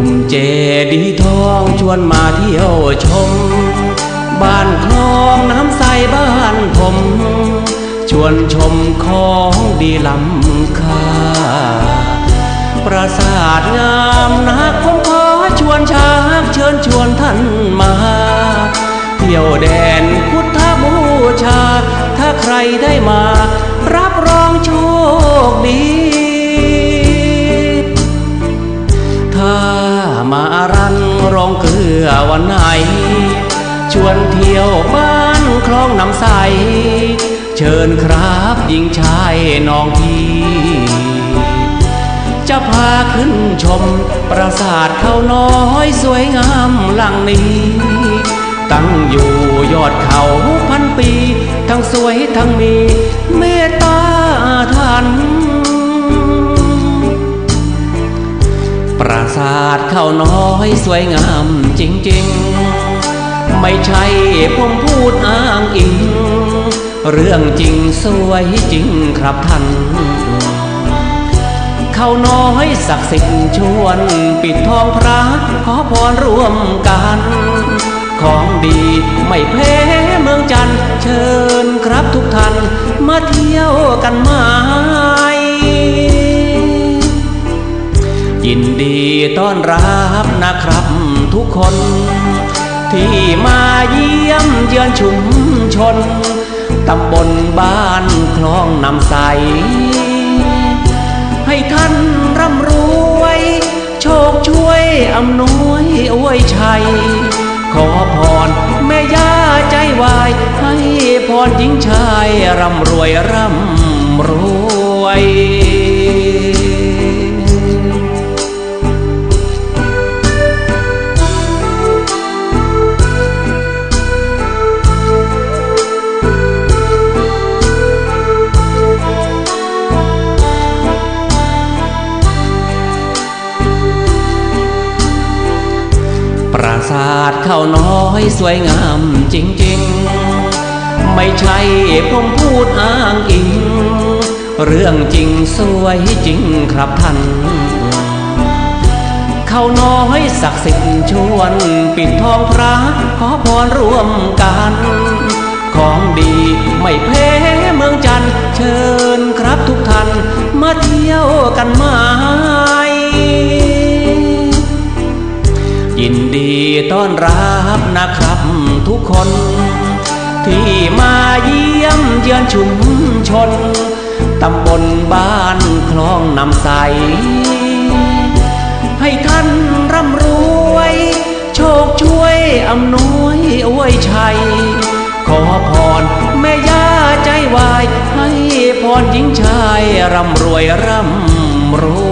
่มเจดีทองชวนมาเที่ยวชม บ้านคลองน้ำใสบ้านผม ชวนชมของดีล้ำค่า ปราสาทงามนักผมขอชวนชากเชิญชวนท่านมา เที่ยวแดนพุทธบูชา ถ้าใครได้มา รับรองโชคดี มารันรองเกลือวันไหน ชวนเที่ยวบ้านคลองน้ำใส เชิญครับหญิงชายน้องพี่จะพาขึ้นชมปราสาทเขาน้อยสวยงามหลังนี้ ตั้งอยู่ยอดเขาพันปี ทั้งสวยทั้งมีเมตตาท่าน ปราสาทเขาน้อยสวยงามจริงๆ ไม่ใช่ผมพูดอ้างอิง เรื่องจริงสวยจริงครับท่าน เขาน้อยศักดิ์สิทธิ์ชวนปิดทองพระขอพรร่วมกัน ของดีไม่แพ้เมืองจันทร์เชิญครับทุกท่านมาเที่ยวกันไห ยินดีต้อนรับนะครับทุกคน ที่มาเยี่ยมเยือนชุมชน ตำบลบ้านคลองน้ำใส ให้ท่านร่ำรวย โชคช่วยอำนวยอวยชัย ขอพรแม่ย่าใจวาย ให้พรหญิงชายร่ำรวยร่ำรวย ปราสาทเขาน้อยสวยงามจริง ๆ ไม่ใช่ผมพูดอ้างอิง เรื่องจริงสวยจริงครับท่านเขาน้อยศักดิ์สิทธิ์ชวน ปิดทองพระขอพรร่วมกัน ของดีไม่แพ้เมืองจันทร์เชิญครับทุกท่านมาเที่ยวกันไห ยินดีต้อนรับนะครับทุกคน ที่มาเยี่ยมเยือนชุมชน ตำบลบ้านคลองน้ำใส ให้ท่านร่ำรวย โชคช่วยอำนวยอวยชัย ขอพรแม่ย่าใจวาย ให้พรหญิงชายร่ำรวยร่ำรวย